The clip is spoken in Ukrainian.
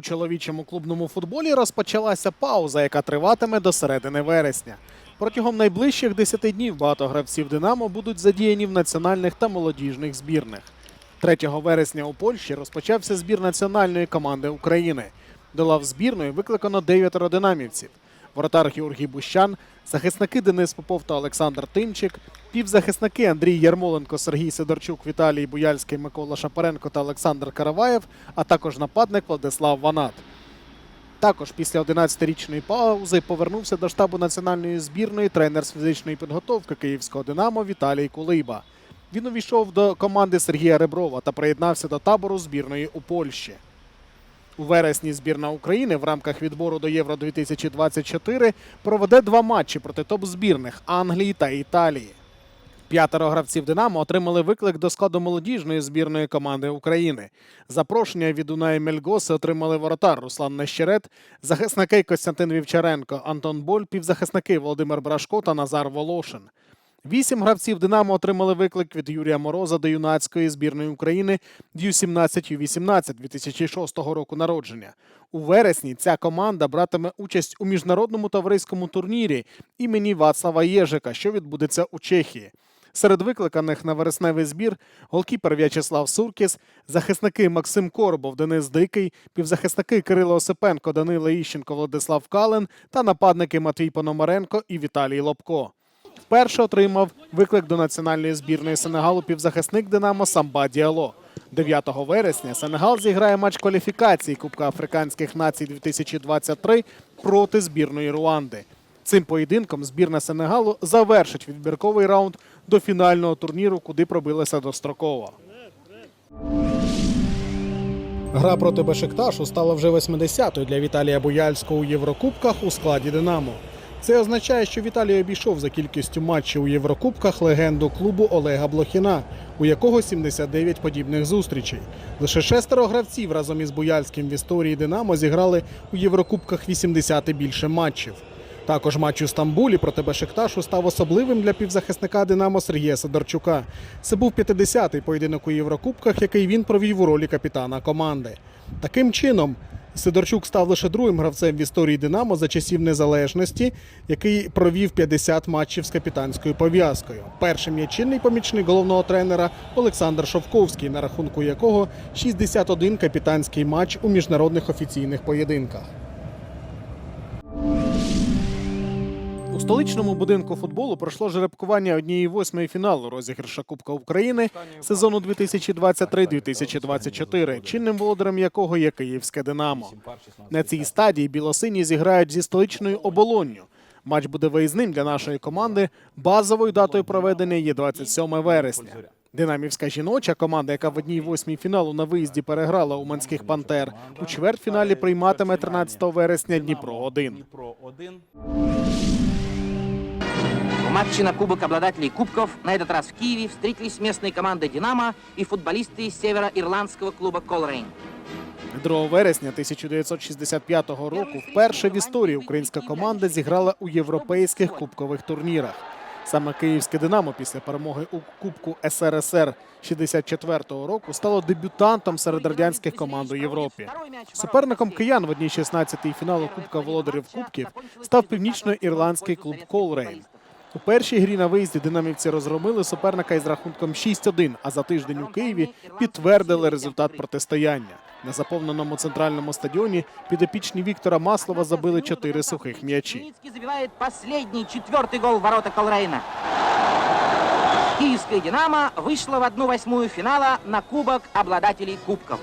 чоловічому клубному футболі розпочалася пауза, яка триватиме до середини вересня. Протягом найближчих 10 днів багато гравців Динамо будуть задіяні в національних та молодіжних збірних. 3 вересня у Польщі розпочався збір національної команди України. До лав збірної викликано дев'ятеро динамівців. Воротар Георгій Бущан, захисники Денис Попов та Олександр Тимчик, півзахисники Андрій Ярмоленко, Сергій Сидорчук, Віталій Буяльський, Микола Шапаренко та Олександр Караваєв, а також нападник Владислав Ванат. Також після 11-річної паузи повернувся до штабу національної збірної тренер з фізичної підготовки київського Динамо Віталій Кулиба. Він увійшов до команди Сергія Реброва та приєднався до табору збірної у Польщі. У вересні збірна України в рамках відбору до Євро 2024 проведе два матчі проти топ-збірних Англії та Італії. П'ятеро гравців Динамо отримали виклик до складу молодіжної збірної команди України. Запрошення від Унаї Мельгоси отримали воротар Руслан Нещерет, захисники Костянтин Вівчаренко, Антон Боль, півзахисники Володимир Брашко та Назар Волошин. Вісім гравців Динамо отримали виклик від Юрія Мороза до юнацької збірної України Ю-17 Ю-18 2006 року народження. У вересні ця команда братиме участь у міжнародному товариському турнірі імені Вацлава Єжика, що відбудеться у Чехії. Серед викликаних на вересневий збір голкіпер В'ячеслав Суркіс, захисники Максим Коробов, Денис Дикий, півзахисники Кирило Осипенко, Данила Іщенко, Владислав Кален та нападники Матвій Пономаренко і Віталій Лобко. Вперше отримав виклик до національної збірної Сенегалу півзахисник Динамо Самба Діало. 9 вересня Сенегал зіграє матч кваліфікації Кубка Африканських націй 2023 проти збірної Руанди. Цим поєдинком збірна Сенегалу завершить відбірковий раунд до фінального турніру, куди пробилася достроково. Гра проти Бешикташу стала вже 80-ю для Віталія Буяльського у Єврокубках у складі Динамо. Це означає, що Віталій обійшов за кількістю матчів у Єврокубках легенду клубу Олега Блохіна, у якого 79 подібних зустрічей. Лише шестеро гравців разом із Буяльським в історії Динамо зіграли у Єврокубках 80 і більше матчів. Також матч у Стамбулі проти Бешикташу став особливим для півзахисника Динамо Сергія Сидорчука. Це був 50-й поєдинок у Єврокубках, який він провів у ролі капітана команди. Таким чином, Сидорчук став лише другим гравцем в історії Динамо за часів незалежності, який провів 50 матчів з капітанською пов'язкою. Першим є чинний помічник головного тренера Олександр Шовковський, на рахунку якого 61 капітанський матч у міжнародних офіційних поєдинках. Столичному будинку футболу пройшло жеребкування однієї восьмої фіналу розіграша Кубка України сезону 2023-2024, чинним володарем якого є Київське Динамо. На цій стадії білосині зіграють зі столичною оболонню. Матч буде виїзним для нашої команди. Базовою датою проведення є 27 вересня. Динамівська жіноча команда, яка в одній восьмій фіналу на виїзді переграла уманських пантер, у чвертьфіналі прийматиме 13 вересня Дніпро 1 Дніпро 1. В матче на Кубок обладателей Кубков на этот раз в Киеве встретились местные команды «Динамо» и футболисты из североирландского клуба «Колрейн». 2 вересня 1965 року вперше в історії українська команда зіграла у європейських кубкових турнірах. Саме київське Динамо після перемоги у Кубку СРСР 64-го року стало дебютантом серед радянських команд у Європі. Суперником киян в одній 16-й фіналу Кубка володарів Кубків став північно-ірландський клуб Колрейн. У першій грі на виїзді динамівці розгромили суперника із рахунком 6-1, а за тиждень у Києві підтвердили результат протистояння. На заповненому центральному стадіоні підопічні Віктора Маслова забили чотири сухих м'ячі. Ницкий забивает последний, четвертый гол ворота Колрейна. Киевская «Динамо» вышла в одну восьмую финала на Кубок обладателей Кубков.